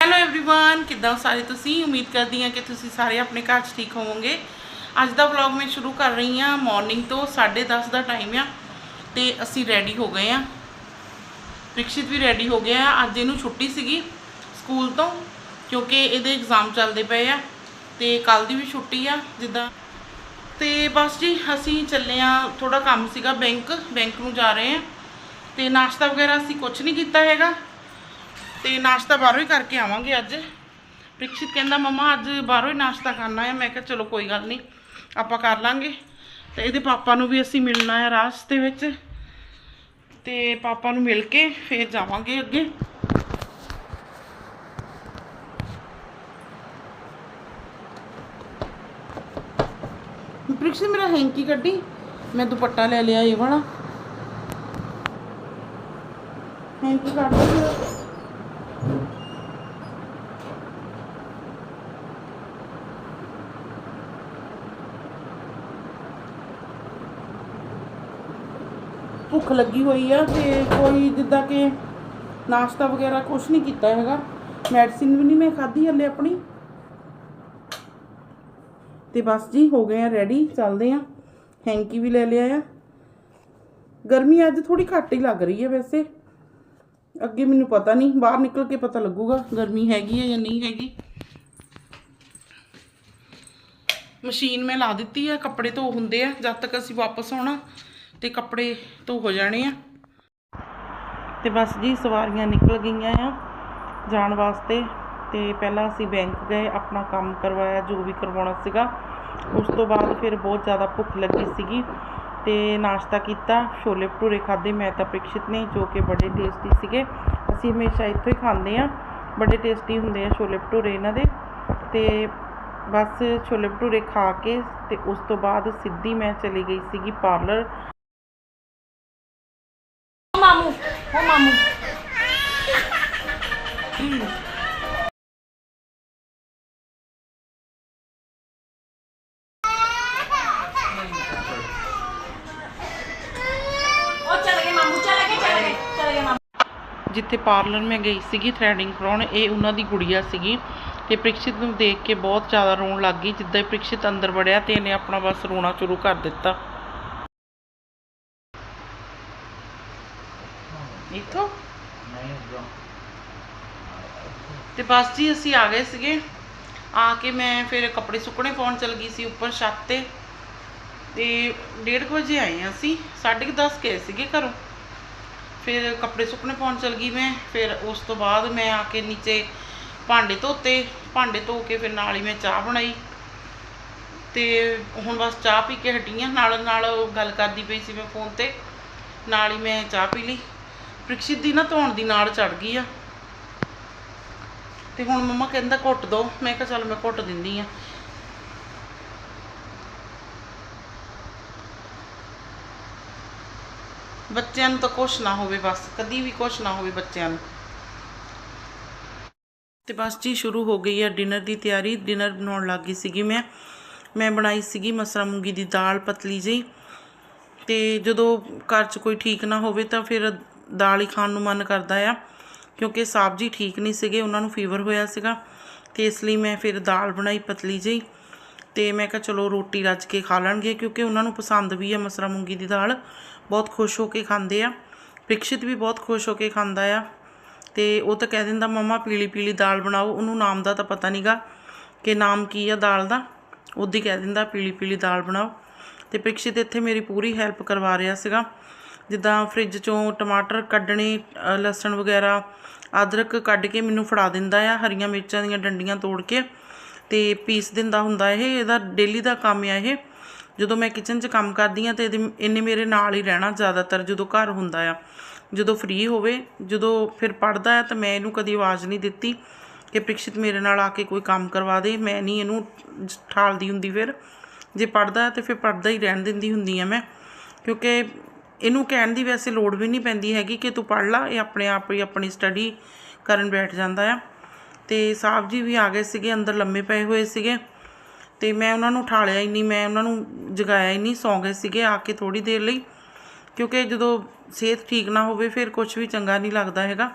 Hello everyone ਕਿੱਦਾਂ ਹੋ ਸਾਰੇ ਤੁਸੀਂ ਉਮੀਦ ਕਰਦੀ ਹਾਂ ਕਿ ਤੁਸੀਂ ਸਾਰੇ ਆਪਣੇ ਘਰ 'ਚ ਠੀਕ ਹੋਵੋਗੇ ਅੱਜ ਦਾ ਵਲੌਗ ਮੈਂ ਸ਼ੁਰੂ ਕਰ ਰਹੀ ਹਾਂ ਮਾਰਨਿੰਗ ਤੋਂ 10:30 ਦਾ ਟਾਈਮ ਆ ਤੇ ਅਸੀਂ ਰੈਡੀ ਹੋ ਗਏ ਆ ਪ੍ਰਿਕਸ਼ਿਤ ਵੀ ਰੈਡੀ ਹੋ ਗਿਆ ਆ ਅੱਜ ਇਹਨੂੰ ਛੁੱਟੀ ਸੀਗੀ ਸਕੂਲ ਤੋਂ ਕਿਉਂਕਿ ਇਹਦੇ ਐਗਜ਼ਾਮ ਚੱਲਦੇ ਪਏ ਆ ਤੇ ਕੱਲ ਦੀ ਵੀ ਛੁੱਟੀ ਆ ਜਿੱਦਾਂ ਤੇ ਬਸ ਜੀ ਅਸੀਂ ਚੱਲੇ ਆ ਥੋੜਾ ਕੰਮ ਸੀਗਾ ਬੈਂਕ ਬੈਂਕ ਨੂੰ ਜਾ ਰਹੇ ਆ ਤੇ ਨਾਸ਼ਤਾ ਵਗੈਰਾ ਅਸੀਂ ਕੁਝ ਨਹੀਂ ਕੀਤਾ ਹੈਗਾ ਤੇ ਨਾਸ਼ਤਾ ਬਾਹਰੋਂ ਹੀ ਕਰਕੇ ਆਵਾਂਗੇ ਅੱਜ। ਪ੍ਰਿਕਸ਼ਿਤ ਕਹਿੰਦਾ, ਮਮਾ, ਅੱਜ ਬਾਹਰੋਂ ਹੀ ਨਾਸ਼ਤਾ ਕਰਨਾ ਹੈ। ਮੈਂ ਕਿਹਾ, ਚਲੋ, ਕੋਈ ਗੱਲ ਨਹੀਂ, ਆਪਾਂ ਕਰ ਲਾਂਗੇ। ਤੇ ਇਹਦੇ ਪਾਪਾ ਨੂੰ ਵੀ ਅਸੀਂ ਮਿਲਣਾ ਹੈ ਰਾਸਤੇ ਵਿੱਚ। ਤੇ ਪਾਪਾ ਨੂੰ ਮਿਲ ਕੇ ਫੇਰ ਜਾਵਾਂਗੇ ਅੱਗੇ। ਪ੍ਰਿਕਸ਼ਿਤ ਮੇਰਾ ਹੈਂਕੀ ਕੱਢੀ? ਮੈਂ ਦੁਪੱਟਾ ਲੈ ਲਿਆ, ਇਹ ਵਾਲਾ। ਹੈਂਕੀ ਕੱਢ ਦੇ ਮੇਰਾ ਭੁੱਖ ਲੱਗੀ ਹੋਈ ਆ ਤੇ ਕੋਈ ਜਿੱਦਾਂ ਕਿ ਨਾਸ਼ਤਾ ਵਗੈਰਾ ਕੁਝ ਨਹੀਂ ਕੀਤਾ ਹੈਗਾ। ਮੈਡੀਸਿਨ ਵੀ ਨਹੀਂ ਮੈਂ ਖਾਧੀ ਹਲੇ ਆਪਣੀ। ਤੇ ਬਸ ਜੀ ਹੋ ਗਏ ਆ ਰੈਡੀ ਚੱਲਦੇ ਆ। ਹੈਂਕੀ ਵੀ ਲੈ ਲਿਆ ਆ। ਗਰਮੀ ਅੱਜ ਥੋੜੀ ਘੱਟ ਹੀ ਲੱਗ ਰਹੀ ਹੈ ਵੈਸੇ। ਅੱਗੇ ਮੈਨੂੰ ਪਤਾ ਨਹੀਂ, ਬਾਹਰ ਨਿਕਲ ਕੇ ਪਤਾ ਲੱਗੂਗਾ ਗਰਮੀ ਹੈਗੀ ਹੈ ਜਾਂ ਨਹੀਂ ਹੈਗੀ। ਮਸ਼ੀਨ ਮੈਂ ਲਾ ਦਿੱਤੀ ਆ, ਕੱਪੜੇ ਧੋ ਹੁੰਦੇ ਆ, ਜਦ ਤੱਕ ਅਸੀਂ ਵਾਪਸ ਆਉਣਾ। ਤੇ ਕੱਪੜੇ ਧੋ ਹੋ ਜਾਣੇ ਆ। ਤੇ ਬਸ ਜੀ, ਸਵਾਰੀਆਂ ਨਿਕਲ ਗਈਆਂ ਆ ਜਾਣ ਵਾਸਤੇ ਤੇ ਪਹਿਲਾਂ ਅਸੀਂ ਬੈਂਕ ਗਏ, ਆਪਣਾ ਕੰਮ ਕਰਵਾਇਆ, ਜੋ ਵੀ ਕਰਵਾਉਣਾ ਸੀਗਾ। ਉਸ ਤੋਂ ਬਾਅਦ ਫਿਰ ਬਹੁਤ ਜ਼ਿਆਦਾ ਭੁੱਖ ਲੱਗੀ ਸੀਗੀ ਤੇ ਨਾਸ਼ਤਾ ਕੀਤਾ, ਛੋਲੇ ਭਟੂਰੇ ਖਾਦੇ ਮੈਂ ਤਾਂ ਪ੍ਰੀਕਸ਼ਿਤ ਨੇ ਜੋ ਕਿ ਬੜੇ ਟੇਸਟੀ ਸੀਗੇ। ਅਸੀਂ ਹਮੇਸ਼ਾ ਇੱਥੋਂ ਹੀ ਖਾਂਦੇ ਆ ਬੜੇ ਟੇਸਟੀ ਹੁੰਦੇ ਆ ਛੋਲੇ ਭਟੂਰੇ ਇਹਨਾਂ ਦੇ। ਤੇ ਬਸ ਛੋਲੇ ਭਟੂਰੇ ਖਾ ਕੇ ਤੇ ਉਸ ਤੋਂ ਬਾਅਦ ਸਿੱਧੀ ਮੈਂ ਚਲੀ ਗਈ ਸੀਗੀ ਪਾਰਲਰ ਮਾਮੂ, ਹੋ ਮਾਮੂ। ਜਿੱਥੇ ਪਾਰਲਰ ਮੈਂ ਗਈ ਸੀਗੀ ਥ੍ਰੈਡਿੰਗ ਕਰਾਉਣ, ਇਹ ਉਹਨਾਂ ਦੀ ਗੁੜੀਆ ਸੀਗੀ ਤੇ ਪ੍ਰਿਕਸ਼ਿਤ ਨੂੰ ਦੇਖ ਕੇ ਬਹੁਤ ਜ਼ਿਆਦਾ ਰੋਣ ਲੱਗ ਗਈ, ਜਿੱਦਾਂ ਹੀ ਪ੍ਰੀਕਸ਼ਿਤ ਅੰਦਰ ਵੜਿਆ ਤੇ ਇਹਨੇ ਆਪਣਾ ਬਸ ਰੋਣਾ ਸ਼ੁਰੂ ਕਰ ਦਿੱਤਾ ਇੱਥੋਂ ਤੇ ਬਸ ਜੀ ਅਸੀਂ ਆ ਗਏ ਸੀਗੇ। ਆ ਕੇ ਮੈਂ ਫਿਰ ਕੱਪੜੇ ਸੁੱਕਣੇ ਪਾਉਣ ਚਲ ਗਈ ਸੀ ਉੱਪਰ ਛੱਤ ਤੇ। ਤੇ 1:30 ਵਜੇ ਆਏ ਹਾਂ ਅਸੀਂ 10:30 ਗਏ ਸੀਗੇ ਘਰੋਂ। ਫਿਰ ਕੱਪੜੇ ਸੁੱਕਣੇ ਪਾਉਣ ਚਲ ਗਈ ਮੈਂ, ਫਿਰ ਉਸ ਤੋਂ ਬਾਅਦ ਮੈਂ ਆ ਕੇ ਨੀਚੇ ਭਾਂਡੇ ਧੋਤੇ, ਭਾਂਡੇ ਧੋ ਕੇ ਫਿਰ ਨਾਲ ਹੀ ਮੈਂ ਚਾਹ ਬਣਾਈ। ਤੇ ਹੁਣ ਬਸ ਚਾਹ ਪੀ ਕੇ ਹਟੀ ਹਾਂ, ਨਾਲ ਨਾਲ ਗੱਲ ਕਰਦੀ ਪਈ ਸੀ ਮੈਂ ਫੋਨ ਤੇ। ਨਾਲ ਹੀ ਮੈਂ ਚਾਹ ਪੀ ਲਈ। ਪ੍ਰਿਕਸ਼ਿਤ ਦੀ ਨਾ ਧੋਣ ਦੀ ਨਾਲ ਚੜ ਗਈ ਆ। ਤੇ ਹੁਣ ਮੰਮਾ ਕਹਿੰਦਾ ਘੁੱਟ ਦੋ। ਮੈਂ ਕਿਹਾ ਚੱਲ ਮੈਂ ਘੁੱਟ ਦਿੰਦੀ ਆ। ਬੱਚਿਆਂ ਨੂੰ ਤਾਂ ਕੁਛ ਨਾ ਹੋਵੇ ਬਸ, ਕਦੀ ਵੀ ਕੁਛ ਨਾ ਹੋਵੇ ਬੱਚਿਆਂ ਨੂੰ। ਤੇ ਬਸ ਜੀ ਸ਼ੁਰੂ ਹੋ ਗਈ ਹੈ ਡਿਨਰ ਦੀ ਤਿਆਰੀ। ਡਿਨਰ ਬਣਾਉਣ ਲੱਗ ਗਈ ਸੀਗੀ ਮੈਂ। ਮੈਂ ਬਣਾਈ ਸੀਗੀ ਮਸਰਾ ਮੂੰਗੀ ਦੀ ਦਾਲ ਪਤਲੀ ਜਿਹੀ। ਤੇ ਜਦੋਂ ਘਰ 'ਚ ਕੋਈ ਠੀਕ ਨਾ ਹੋਵੇ ਤਾਂ ਫਿਰ ਦਾਲ ਹੀ ਖਾਣ ਨੂੰ ਮਨ ਕਰਦਾ ਆ। ਕਿਉਂਕਿ ਸਾਹਿਬ ਜੀ ਠੀਕ ਨਹੀਂ ਸੀਗੇ, ਉਹਨਾਂ ਨੂੰ ਫੀਵਰ ਹੋਇਆ ਸੀਗਾ। ਤੇ ਇਸ ਲਈ ਮੈਂ ਫਿਰ ਦਾਲ ਬਣਾਈ ਪਤਲੀ ਜਿਹੀ ਤੇ ਮੈਂ ਕਿਹਾ ਚਲੋ ਰੋਟੀ ਰੱਜ ਕੇ ਖਾ ਲੈਣਗੇ, ਕਿਉਂਕਿ ਉਹਨਾਂ ਨੂੰ ਪਸੰਦ ਵੀ ਆ ਮਸਰਾ ਮੂੰਗੀ ਦੀ ਦਾਲ। ਬਹੁਤ ਖੁਸ਼ ਹੋ ਕੇ ਖਾਂਦੇ ਆ। ਪ੍ਰਿਕਸ਼ਿਤ ਵੀ ਬਹੁਤ ਖੁਸ਼ ਹੋ ਕੇ ਖਾਂਦਾ ਆ। ਤੇ ਉਹ ਤਾਂ ਕਹਿ ਦਿੰਦਾ, ਮਮਾ, ਪੀਲੀ ਪੀਲੀ ਦਾਲ ਬਣਾਓ। ਉਹਨੂੰ ਨਾਮ ਦਾ ਤਾਂ ਪਤਾ ਨਹੀਂਗਾ ਕਿ ਨਾਮ ਕੀ ਆ ਦਾਲ ਦਾ। ਉਹਦੀ ਕਹਿ ਦਿੰਦਾ, ਪੀਲੀ ਪੀਲੀ ਦਾਲ ਬਣਾਓ। ਤੇ ਪ੍ਰਿਕਸ਼ਿਤ ਇੱਥੇ ਮੇਰੀ ਪੂਰੀ ਹੈਲਪ ਕਰਵਾ ਰਿਹਾ ਸੀਗਾ। ਜਿੱਦਾਂ ਫਰਿੱਜ ਚੋਂ ਟਮਾਟਰ ਕੱਢਣੇ ਲਸਣ ਵਗੈਰਾ, ਅਦਰਕ ਕੱਢ ਕੇ ਮੈਨੂੰ ਫੜਾ ਦਿੰਦਾ ਆ, ਹਰੀਆਂ ਮਿਰਚਾਂ ਦੀਆਂ ਡੰਡੀਆਂ ਤੋੜ ਕੇ। ਤੇ ਪੀਸ ਦਿੰਦਾ ਹੁੰਦਾ ਇਹ, ਇਹਦਾ ਡੇਲੀ ਦਾ ਕੰਮ ਆ ਇਹ। ਜਦੋਂ ਮੈਂ ਕਿਚਨ 'ਚ ਕੰਮ ਕਰਦੀ ਆ ਤੇ ਇਹਦੇ ਇਹਨੇ ਮੇਰੇ ਨਾਲ ਹੀ ਰਹਿਣਾ ਜ਼ਿਆਦਾਤਰ, ਜਦੋਂ ਘਰ ਹੁੰਦਾ ਆ। ਜਦੋਂ ਫ੍ਰੀ ਹੋਵੇ, ਜਦੋਂ ਫਿਰ ਪੜਦਾ ਆ, ਤਾਂ ਮੈਂ ਇਹਨੂੰ ਕਦੀ ਆਵਾਜ਼ ਨਹੀਂ ਦਿੱਤੀ ਕਿ ਪ੍ਰਿਕਸ਼ਿਤ ਮੇਰੇ ਨਾਲ ਆ ਕੇ ਕੋਈ ਕੰਮ ਕਰਵਾ ਦੇ। ਮੈਂ ਨਹੀਂ ਇਹਨੂੰ ਠਾਲਦੀ ਹੁੰਦੀ ਫਿਰ। ਜੇ ਪੜਦਾ ਤੇ ਫਿਰ ਪੜਦਾ ਹੀ ਰਹਿਣ ਦਿੰਦੀ ਹੁੰਦੀ ਆ ਮੈਂ। ਕਿਉਂਕਿ ਇਹਨੂੰ ਕਹਿਣ ਦੀ ਵੈਸੇ ਲੋੜ ਵੀ ਨਹੀਂ ਪੈਂਦੀ ਹੈਗੀ ਕਿ ਤੂੰ ਪੜ ਲਾ, ਇਹ ਆਪਣੇ ਆਪ ਹੀ ਆਪਣੀ ਸਟੱਡੀ ਕਰਨ ਬੈਠ ਜਾਂਦਾ ਆ। ਤੇ ਸਾਹਿਬ ਜੀ ਵੀ ਆ ਗਏ ਸੀਗੇ, ਅੰਦਰ ਲੰਮੇ ਪਏ ਹੋਏ ਸੀਗੇ। ਤੇ ਮੈਂ ਉਹਨਾਂ ਨੂੰ ਉਠਾਲਿਆ ਹੀ ਨਹੀਂ, ਮੈਂ ਉਹਨਾਂ ਨੂੰ ਜਗਾਇਆ ਹੀ ਨਹੀਂ, ਸੌਂ ਗਏ ਸੀਗੇ ਆ ਕੇ ਥੋੜੀ ਦੇਰ ਲਈ। ਕਿਉਂਕਿ ਜਦੋਂ ਸਿਹਤ ਠੀਕ ਨਾ ਹੋਵੇ, ਫਿਰ ਕੁਝ ਵੀ ਚੰਗਾ ਨਹੀਂ ਲੱਗਦਾ ਹੈਗਾ।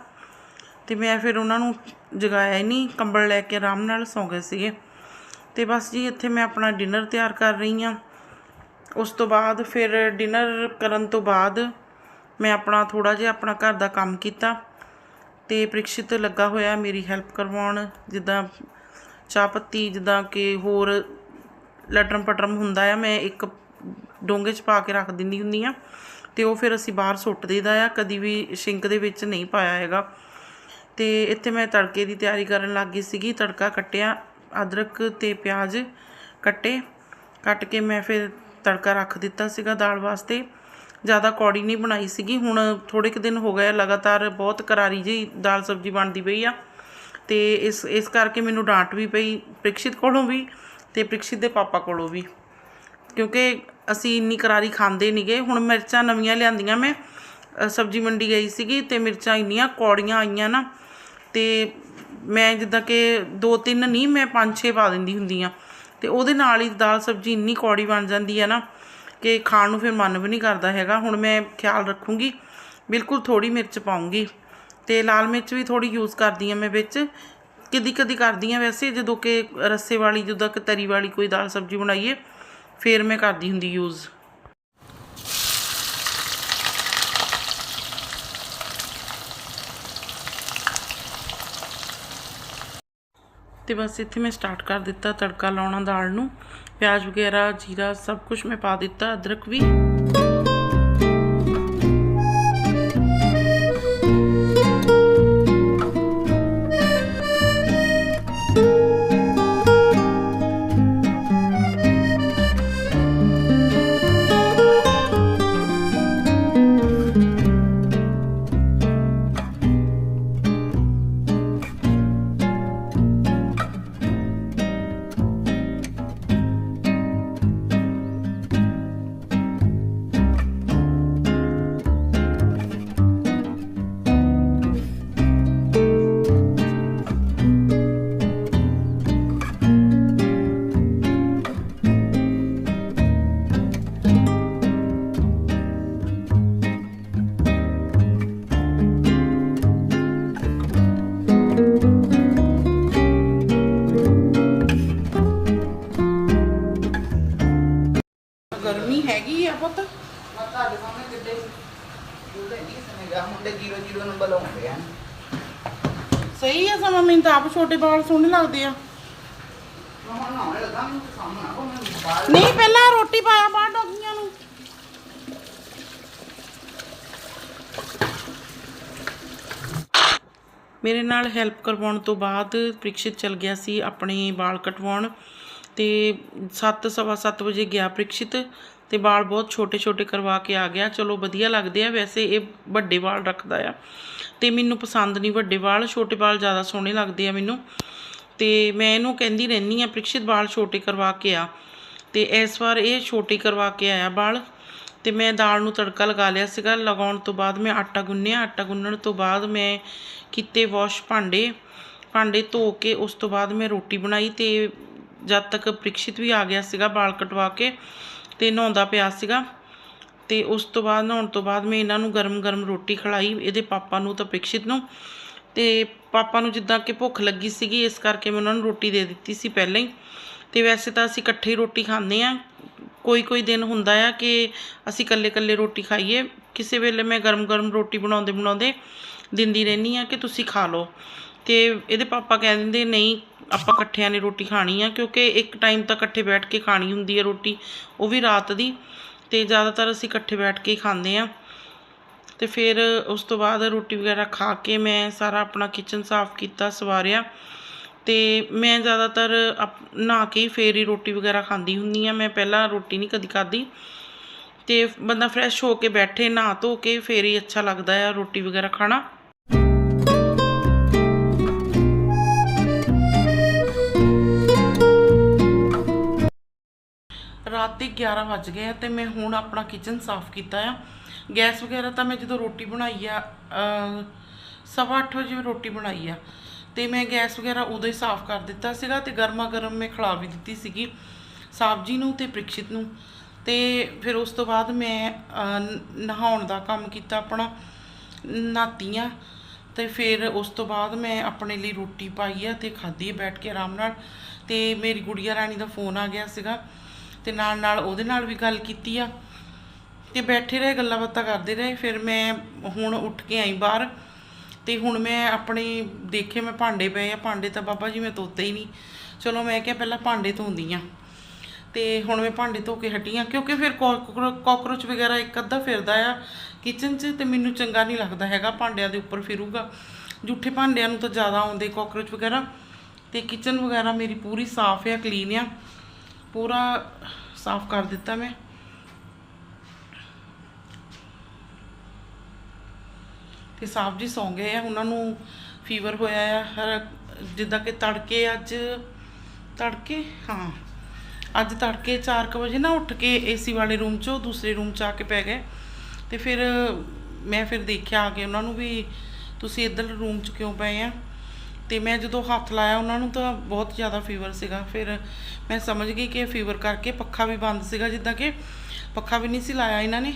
ਤੇ ਮੈਂ ਫਿਰ ਉਹਨਾਂ ਨੂੰ ਜਗਾਇਆ ਹੀ ਨਹੀਂ, ਕੰਬਲ ਲੈ ਕੇ ਆਰਾਮ ਨਾਲ ਸੌਂ ਗਏ ਸੀਗੇ। ਤੇ ਬਸ ਜੀ, ਇੱਥੇ ਮੈਂ ਆਪਣਾ ਡਿਨਰ ਤਿਆਰ ਕਰ ਰਹੀ ਹਾਂ। ਉਸ ਤੋਂ ਬਾਅਦ ਫਿਰ ਡਿਨਰ ਕਰਨ ਤੋਂ ਬਾਅਦ ਮੈਂ ਆਪਣਾ ਥੋੜਾ ਜਿਹਾ ਆਪਣਾ ਘਰ ਦਾ ਕੰਮ ਕੀਤਾ ਤੇ ਪ੍ਰੀਕਸ਼ਿਤ ਲੱਗਾ ਹੋਇਆ ਮੇਰੀ ਹੈਲਪ ਕਰਵਾਉਣ, ਜਿੱਦਾਂ ਚਾਹ ਪੱਤੀ, ਜਿੱਦਾਂ ਕਿ ਹੋਰ ਲਟਰਮ ਪਟਰਮ ਹੁੰਦਾ ਆ, ਮੈਂ ਇੱਕ ਡੋਂਗੇ 'ਚ ਪਾ ਕੇ ਰੱਖ ਦਿੰਦੀ ਹੁੰਦੀ ਆ ਤੇ ਉਹ ਫਿਰ ਅਸੀਂ ਬਾਹਰ ਸੁੱਟ ਦੇਈਦਾ ਆ, ਕਦੀ ਵੀ ਸਿੰਕ ਦੇ ਵਿੱਚ ਨਹੀਂ ਪਾਇਆ ਹੈਗਾ। ਤੇ ਇੱਥੇ ਮੈਂ ਤੜਕੇ ਦੀ ਤਿਆਰੀ ਕਰਨ ਲੱਗ ਗਈ ਸੀਗੀ, ਤੜਕਾ ਕੱਟਿਆ, ਅਦਰਕ ਤੇ ਪਿਆਜ਼ ਕੱਟੇ, ਕੱਟ ਕੇ ਮੈਂ ਫਿਰ ਤੜਕਾ ਰੱਖ ਦਿੱਤਾ ਸੀਗਾ ਦਾਲ ਵਾਸਤੇ। ਜ਼ਿਆਦਾ ਕੌੜੀ ਨਹੀਂ ਬਣਾਈ ਸੀਗੀ। ਹੁਣ ਥੋੜੇ ਕੁ ਦਿਨ ਹੋ ਗਏ ਲਗਾਤਾਰ ਬਹੁਤ ਕਰਾਰੀ ਜਿਹੀ ਦਾਲ ਸਬਜ਼ੀ ਬਣਦੀ ਪਈ ਆ। ਤੇ ਇਸ ਇਸ ਕਰਕੇ ਮੈਨੂੰ ਡਾਂਟ ਵੀ ਪਈ ਪ੍ਰੀਕਸ਼ਿਤ ਕੋਲੋਂ ਵੀ ਤੇ ਪ੍ਰੀਕਸ਼ਿਤ ਦੇ ਪਾਪਾ ਕੋਲੋਂ ਵੀ। ਕਿਉਂਕਿ ਅਸੀਂ ਇੰਨੀ ਕਰਾਰੀ ਖਾਂਦੇ ਨਹੀਂਗੇ ਹੁਣ ਮਿਰਚਾਂ ਨਵੀਆਂ ਲਿਆਂਦੀਆਂ ਮੈਂ। ਸਬਜ਼ੀ ਮੰਡੀ ਗਈ ਸੀਗੀ ਤੇ ਮਿਰਚਾਂ ਇੰਨੀਆਂ ਕੌੜੀਆਂ ਆਈਆਂ ਨਾ। ਤੇ ਮੈਂ ਜਿੱਦਾਂ ਕਿ ਦੋ ਤਿੰਨ ਨਹੀਂ, ਮੈਂ ਪੰਜ ਛੇ ਪਾ ਦਿੰਦੀ ਹੁੰਦੀ ਆ। ਤੇ ਉਹਦੇ ਨਾਲ ਹੀ ਦਾਲ ਸਬਜ਼ੀ ਇੰਨੀ ਕੌੜੀ ਬਣ ਜਾਂਦੀ ਹੈ ਨਾ ਕਿ ਖਾਣ ਨੂੰ ਫਿਰ ਮਨ ਵੀ ਨਹੀਂ ਕਰਦਾ ਹੈਗਾ। ਹੁਣ ਮੈਂ ਖਿਆਲ ਰੱਖੂੰਗੀ, ਬਿਲਕੁਲ ਥੋੜੀ ਮਿਰਚ ਪਾਉਂਗੀ ਤੇ ਲਾਲ ਮਿਰਚ ਵੀ ਥੋੜੀ ਯੂਜ਼ ਕਰਦੀ ਆ ਮੈਂ ਵਿੱਚ। ਕਦੀ ਕਦੀ ਕਰਦੀ ਆ ਵੈਸੇ, ਜਦੋਂ ਕਿ ਰੱਸੇ ਵਾਲੀ, ਜਿੱਦਾਂ ਕਿ ਤਰੀ ਵਾਲੀ ਕੋਈ ਦਾਲ ਸਬਜ਼ੀ ਬਣਾਈਏ, ਫਿਰ ਮੈਂ ਕਰਦੀ ਹੁੰਦੀ ਯੂਜ਼ ਤੇ ਬਸ ਇੱਥੇ ਮੈਂ ਸਟਾਰਟ ਕਰ ਦਿੱਤਾ ਤੜਕਾ ਲਾਉਣਾ ਦਾਲ ਨੂੰ ਪਿਆਜ਼ ਵਗੈਰਾ, ਜੀਰਾ ਸਭ ਕੁਝ ਮੈਂ ਪਾ ਦਿੱਤਾ, ਅਦਰਕ ਵੀ। ਆਪ ਛੋਟੇ ਵਾਲ ਸੋਹਣੇ ਲੱਗਦੇ ਆ। ਨਹੀਂ, ਪਹਿਲਾਂ ਰੋਟੀ ਪਾਇਆ ਬਾਹਰ ਡੋਗੀਆਂ ਨੂੰ। ਮੇਰੇ ਨਾਲ ਹੈਲਪ ਕਰਵਾਉਣ ਤੋਂ ਬਾਅਦ ਪ੍ਰੀਕਸ਼ਿਤ ਚਲ ਗਿਆ ਸੀ ਆਪਣੇ ਵਾਲ ਕਟਵਾਉਣ ਤੇ 7 ਸਵਾ ਸੱਤ ਵਜੇ ਗਿਆ ਪ੍ਰੀਕਸ਼ਿਤ ਤੇ ਵਾਲ ਬਹੁਤ ਛੋਟੇ ਛੋਟੇ ਕਰਵਾ ਕੇ ਆ ਗਿਆ। ਚਲੋ ਵਧੀਆ ਲੱਗਦੇ ਆ। ਵੈਸੇ ਇਹ ਵੱਡੇ ਵਾਲ ਰੱਖਦਾ ਆ। ਤੇ ਮੈਨੂੰ ਪਸੰਦ ਨਹੀਂ ਵੱਡੇ ਵਾਲ। ਛੋਟੇ ਵਾਲ ਜ਼ਿਆਦਾ ਸੋਹਣੇ ਲੱਗਦੇ ਆ ਮੈਨੂੰ। ਤੇ ਮੈਂ ਇਹਨੂੰ ਕਹਿੰਦੀ ਰਹਿੰਦੀ ਆ ਪ੍ਰੀਕਸ਼ਿਤ ਵਾਲ ਛੋਟੇ ਕਰਵਾ ਕੇ ਆ। ਤੇ ਇਸ ਵਾਰ ਇਹ ਛੋਟੇ ਕਰਵਾ ਕੇ ਆਇਆ ਵਾਲ। ਤੇ ਮੈਂ ਦਾਲ ਨੂੰ ਤੜਕਾ ਲਗਾ ਲਿਆ ਸੀਗਾ। ਲਗਾਉਣ ਤੋਂ ਬਾਅਦ ਮੈਂ ਆਟਾ ਗੁੰਨਿਆ। ਆਟਾ ਗੁੰਨਣ ਤੋਂ ਬਾਅਦ ਮੈਂ ਕੀਤੇ ਵਾਸ਼ ਭਾਂਡੇ। ਭਾਂਡੇ ਧੋ ਕੇ ਉਸ ਤੋਂ ਬਾਅਦ ਮੈਂ ਰੋਟੀ ਬਣਾਈ ਤੇ ਜਦ ਤੱਕ ਪ੍ਰੀਕਸ਼ਿਤ ਵੀ ਆ ਗਿਆ ਸੀਗਾ ਵਾਲ ਕਟਵਾ ਕੇ ਤੇ ਨਹਾਉਂਦਾ ਪਿਆ ਸੀਗਾ ਤੇ ਉਸ ਤੋਂ ਬਾਅਦ, ਨਹਾਉਣ ਤੋਂ ਬਾਅਦ ਮੈਂ ਇਹਨਾਂ ਨੂੰ ਗਰਮ-ਗਰਮ ਰੋਟੀ ਖਿਲਾਈ, ਇਹਦੇ ਪਾਪਾ ਨੂੰ ਤਾਂ ਪ੍ਰੀਕਸ਼ਿਤ ਨੂੰ। ਤੇ ਪਾਪਾ ਨੂੰ ਜਿੱਦਾਂ ਕਿ ਭੁੱਖ ਲੱਗੀ ਸੀਗੀ, ਇਸ ਕਰਕੇ ਮੈਂ ਉਹਨਾਂ ਨੂੰ ਰੋਟੀ ਦੇ ਦਿੱਤੀ ਸੀ ਪਹਿਲਾਂ ਹੀ। ਤੇ ਵੈਸੇ ਤਾਂ ਅਸੀਂ ਇਕੱਠੇ ਹੀ ਰੋਟੀ ਖਾਂਦੇ ਆ ਕੋਈ ਕੋਈ ਦਿਨ ਹੁੰਦਾ ਆ ਕਿ ਅਸੀਂ ਇਕੱਲੇ-ਇਕੱਲੇ ਰੋਟੀ ਖਾਈਏ। ਕਿਸੇ ਵੇਲੇ ਮੈਂ ਗਰਮ-ਗਰਮ ਰੋਟੀ ਬਣਾਉਂਦੇ ਬਣਾਉਂਦੇ ਦਿੰਦੀ ਰਹਿੰਦੀ ਆ ਕਿ ਤੁਸੀਂ ਖਾ ਲਓ। ਤੇ ਇਹਦੇ ਪਾਪਾ ਕਹਿ ਦਿੰਦੇ, ਨਹੀਂ ਆਪਾਂ ਇਕੱਠਿਆਂ ਨੇ ਰੋਟੀ ਖਾਣੀ ਆ, ਕਿਉਂਕਿ ਇੱਕ ਟਾਈਮ ਤਾਂ ਇਕੱਠੇ ਬੈਠ ਕੇ ਖਾਣੀ ਹੁੰਦੀ ਹੈ ਰੋਟੀ, ਉਹ ਵੀ ਰਾਤ ਦੀ, ਤੇ ਜ਼ਿਆਦਾਤਰ ਅਸੀਂ ਇਕੱਠੇ ਬੈਠ ਕੇ ਹੀ ਖਾਂਦੇ ਆ। ਤੇ ਫਿਰ ਉਸ ਤੋਂ ਬਾਅਦ ਰੋਟੀ ਵਗੈਰਾ ਖਾ ਕੇ ਮੈਂ ਸਾਰਾ ਆਪਣਾ ਕਿਚਨ ਸਾਫ਼ ਕੀਤਾ, ਸਵਾਰਿਆ। ਤੇ ਮੈਂ ਜ਼ਿਆਦਾਤਰ ਅਪ- ਨਹਾ ਕੇ ਹੀ ਫੇਰ ਹੀ ਰੋਟੀ ਵਗੈਰਾ ਖਾਂਦੀ ਹੁੰਦੀ ਆ। ਮੈਂ ਪਹਿਲਾਂ ਰੋਟੀ ਨਹੀਂ ਕਦੀ ਖਾਧੀ। ਤੇ ਬੰਦਾ ਫਰੈਸ਼ ਹੋ ਕੇ ਬੈਠੇ, ਨਹਾ ਧੋ ਕੇ ਫੇਰ ਹੀ ਅੱਛਾ ਲੱਗਦਾ ਆ ਰੋਟੀ ਵਗੈਰਾ ਖਾਣਾ। 11 ਵੱਜ ਗਏ ਆ ਤੇ ਮੈਂ ਹੁਣ ਆਪਣਾ ਕਿਚਨ ਸਾਫ਼ ਕੀਤਾ ਆ। ਗੈਸ ਵਗੈਰਾ ਤਾਂ ਮੈਂ ਜਦੋਂ ਰੋਟੀ ਬਣਾਈ ਆ ਸਵਾ ਅੱਠ ਵਜੇ ਰੋਟੀ ਬਣਾਈ ਆ। ਤੇ ਮੈਂ ਗੈਸ ਵਗੈਰਾ ਉਦੋਂ ਹੀ ਸਾਫ਼ ਕਰ ਦਿੱਤਾ ਸੀਗਾ ਤੇ ਗਰਮਾ ਗਰਮ ਮੈਂ ਖਿਲਾ ਵੀ ਦਿੱਤੀ ਸੀਗੀ, ਸਾਬਜੀ ਨੂੰ ਤੇ ਪ੍ਰੀਕਸ਼ਿਤ ਨੂੰ। ਤੇ ਫਿਰ ਉਸ ਤੋਂ ਬਾਅਦ ਮੈਂ ਨਹਾਉਣ ਦਾ ਕੰਮ ਕੀਤਾ ਆਪਣਾ ਨਹਾਤੀ ਆ ਤੇ ਫਿਰ ਉਸ ਤੋਂ ਬਾਅਦ ਮੈਂ ਆਪਣੇ ਲਈ ਰੋਟੀ ਪਾਈ ਆ ਤੇ ਖਾਧੀ ਆ ਬੈਠ ਕੇ ਆਰਾਮ ਨਾਲ। ਤੇ ਮੇਰੀ ਗੁੜੀਆ ਰਾਣੀ ਦਾ ਫੋਨ ਆ ਗਿਆ ਸੀਗਾ। ਤੇ ਨਾਲ ਨਾਲ ਉਹਦੇ ਨਾਲ ਵੀ ਗੱਲ ਕੀਤੀ ਆ। ਤੇ ਬੈਠੇ ਰਹੇ, ਗੱਲਾਂ ਬਾਤਾਂ ਕਰਦੇ ਰਹੇ। ਫਿਰ ਮੈਂ ਹੁਣ ਉੱਠ ਕੇ ਆਈ ਬਾਹਰ ਤੇ ਹੁਣ ਮੈਂ ਆਪਣੇ, ਦੇਖੇ ਮੈਂ ਭਾਂਡੇ ਪਏ ਆ। ਭਾਂਡੇ ਤਾਂ ਬਾਬਾ ਜੀ ਮੈਂ ਧੋਤੇ ਹੀ ਨਹੀਂ। ਚਲੋ ਮੈਂ ਕਿਹਾ ਪਹਿਲਾਂ ਭਾਂਡੇ ਧੋਂਦੀ ਆ। ਤੇ ਹੁਣ ਮੈਂ ਭਾਂਡੇ ਧੋ ਕੇ ਹਟੀ ਆ। ਕਿਉਂਕਿ ਫਿਰ ਕਾਕਰੋਚ ਵਗੈਰਾ ਇੱਕ ਅੱਧਾ ਫਿਰਦਾ ਆ ਕਿਚਨ 'ਚ ਤੇ ਮੈਨੂੰ ਚੰਗਾ ਨਹੀਂ ਲੱਗਦਾ ਹੈਗਾ। ਭਾਂਡਿਆਂ ਦੇ ਉੱਪਰ ਫਿਰੂਗਾ। ਜੂਠੇ ਭਾਂਡਿਆਂ ਨੂੰ ਤਾਂ ਜ਼ਿਆਦਾ ਆਉਂਦੇ ਕਾਕਰੋਚ ਵਗੈਰਾ। ਤੇ ਕਿਚਨ ਵਗੈਰਾ ਮੇਰੀ ਪੂਰੀ ਸਾਫ਼ ਆ, ਕਲੀਨ ਆ। ਪੂਰਾ ਸਾਫ਼ ਕਰ ਦਿੱਤਾ ਮੈਂ। ਤੇ ਸਾਹਿਬ ਜੀ ਸੌਂ ਗਏ ਆ, ਉਹਨਾਂ ਨੂੰ ਫੀਵਰ ਹੋਇਆ ਆ, ਹਰ ਜਿੱਦਾਂ ਕਿ ਤੜਕੇ ਅੱਜ, ਤੜਕੇ? ਹਾਂ, ਅੱਜ ਤੜਕੇ 4:00 ਵਜੇ ਨਾ ਉੱਠ ਕੇ ਏਸੀ ਵਾਲੇ ਰੂਮ 'ਚੋਂ ਦੂਸਰੇ ਰੂਮ 'ਚ ਆ ਕੇ ਪੈ ਗਏ। ਤੇ ਫਿਰ ਮੈਂ ਫਿਰ ਦੇਖਿਆ ਆ ਕੇ ਉਹਨਾਂ ਨੂੰ ਵੀ, ਤੁਸੀਂ ਇੱਧਰ ਰੂਮ 'ਚ ਕਿਉਂ ਪਏ ਆ? ਤੇ ਮੈਂ ਜਦੋਂ ਹੱਥ ਲਾਇਆ ਉਹਨਾਂ ਨੂੰ ਤਾਂ ਬਹੁਤ ਜ਼ਿਆਦਾ ਫੀਵਰ ਸੀਗਾ। ਫਿਰ ਮੈਂ ਸਮਝ ਗਈ ਕਿ ਫੀਵਰ ਕਰਕੇ ਪੱਖਾ ਵੀ ਬੰਦ ਸੀਗਾ, ਜਿੱਦਾਂ ਕਿ ਪੱਖਾ ਵੀ ਨਹੀਂ ਸੀ ਲਾਇਆ ਇਹਨਾਂ ਨੇ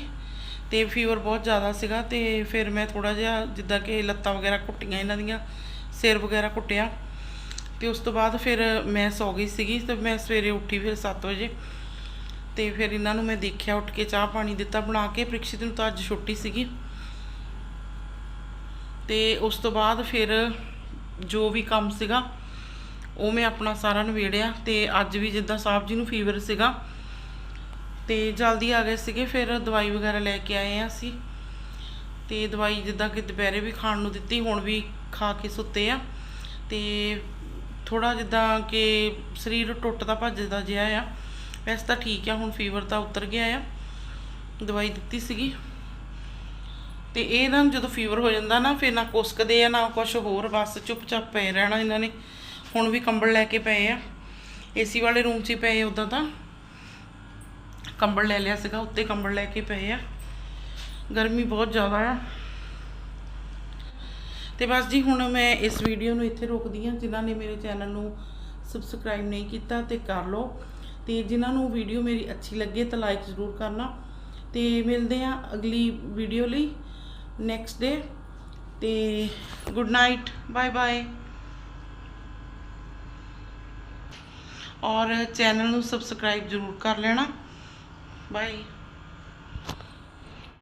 ਤੇ ਫੀਵਰ ਬਹੁਤ ਜ਼ਿਆਦਾ ਸੀਗਾ ਤੇ ਫਿਰ ਮੈਂ ਥੋੜਾ ਜਿਹਾ ਜਿੱਦਾਂ ਕਿ ਲੱਤਾਂ ਵਗੈਰਾ ਘੁੱਟੀਆਂ ਇਹਨਾਂ ਦੀਆਂ, ਸਿਰ ਵਗੈਰਾ ਘੁੱਟਿਆ ਤੇ ਉਸ ਤੋਂ ਬਾਅਦ ਫਿਰ ਮੈਂ ਸੌ ਗਈ ਸੀਗੀ ਤੇ ਮੈਂ ਸਵੇਰੇ ਉੱਠੀ ਫਿਰ 7 ਵਜੇ ਤੇ ਫਿਰ ਇਹਨਾਂ ਨੂੰ ਮੈਂ ਦੇਖਿਆ, ਉੱਠ ਕੇ ਚਾਹ ਪਾਣੀ ਦਿੱਤਾ, ਬਣਾ ਕੇ ਪ੍ਰਿਕਸ਼ਿਤ ਨੂੰ ਤਾਂ ਅੱਜ ਛੁੱਟੀ ਸੀਗੀ। ਤੇ ਉਸ ਤੋਂ ਬਾਅਦ ਫਿਰ ਜੋ ਵੀ ਕੰਮ ਸੀਗਾ, ਉਹ ਮੈਂ ਆਪਣਾ ਸਾਰਾ ਨਿਬੇੜਿਆ ਤੇ ਅੱਜ ਵੀ ਜਿੱਦਾਂ ਸਾਹਿਬ ਜੀ ਨੂੰ ਫੀਵਰ ਸੀਗਾ, ਤੇ ਜਲਦੀ ਆ ਗਏ ਸੀਗੇ, ਫਿਰ ਦਵਾਈ ਵਗੈਰਾ ਲੈ ਕੇ ਆਏ ਆ ਅਸੀਂ। ਤੇ ਦਵਾਈ ਜਿੱਦਾਂ ਕਿ ਦੁਪਹਿਰੇ ਵੀ ਖਾਣ ਨੂੰ ਦਿੱਤੀ, ਹੁਣ ਵੀ ਖਾ ਕੇ ਸੁੱਤੇ ਆ ਤੇ ਥੋੜਾ ਜਿੱਦਾਂ ਕਿ ਸਰੀਰ ਟੁੱਟਦਾ ਭੱਜਦਾ ਜਿਹਾ ਆ, ਵੈਸੇ ਤਾਂ ਠੀਕ ਆ, ਹੁਣ ਫੀਵਰ ਤਾਂ ਉਤਰ ਗਿਆ ਆ। ਦਵਾਈ ਦਿੱਤੀ ਸੀਗੀ। ਤੇ ਇਹ ਨਾ ਜਦੋਂ ਫੀਵਰ ਹੋ ਜਾਂਦਾ ਨਾ, ਫਿਰ ਨਾ ਕੁਸਕਦੇ ਆ, ਨਾ ਕੁਝ ਹੋਰ, ਬਸ ਚੁੱਪਚਾਪ ਪਏ ਰਹਿਣਾ ਇਹਨਾਂ ਨੇ। ਹੁਣ ਵੀ ਕੰਬਲ ਲੈ ਕੇ ਪਏ ਆ। ਏਸੀ ਵਾਲੇ ਰੂਮ 'ਚ ਹੀ ਪਏ ਉਦਾਂ ਤਾਂ। ਕੰਬਲ ਲੈ ਲਿਆ ਸੀਗਾ, ਉੱਤੇ ਕੰਬਲ ਲੈ ਕੇ ਪਏ ਆ। ਗਰਮੀ ਬਹੁਤ ਜ਼ਿਆਦਾ ਆ। ਤੇ ਬਸ ਜੀ, ਹੁਣ ਮੈਂ ਇਸ ਵੀਡੀਓ ਨੂੰ ਇੱਥੇ ਰੋਕਦੀ ਹਾਂ। ਜਿਨ੍ਹਾਂ ਨੇ ਮੇਰੇ ਚੈਨਲ ਨੂੰ ਸਬਸਕ੍ਰਾਈਬ ਨਹੀਂ ਕੀਤਾ ਤੇ ਕਰ ਲਓ। ਤੇ ਜਿਨ੍ਹਾਂ ਨੂੰ ਵੀਡੀਓ ਮੇਰੀ ਅੱਛੀ ਲੱਗੇ ਤਾਂ ਲਾਈਕ ਜ਼ਰੂਰ ਕਰਨਾ। ਤੇ ਮਿਲਦੇ ਹਾਂ ਅਗਲੀ ਵੀਡੀਓ ਲਈ। ਨੈਕਸਟ ਡੇ ਤੇ ਗੁੱਡ ਨਾਈਟ ਬਾਏ ਬਾਏ ਔਰ ਚੈਨਲ ਨੂੰ ਸਬਸਕ੍ਰਾਈਬ ਜ਼ਰੂਰ ਕਰ ਲੈਣਾ. ਬਾਏ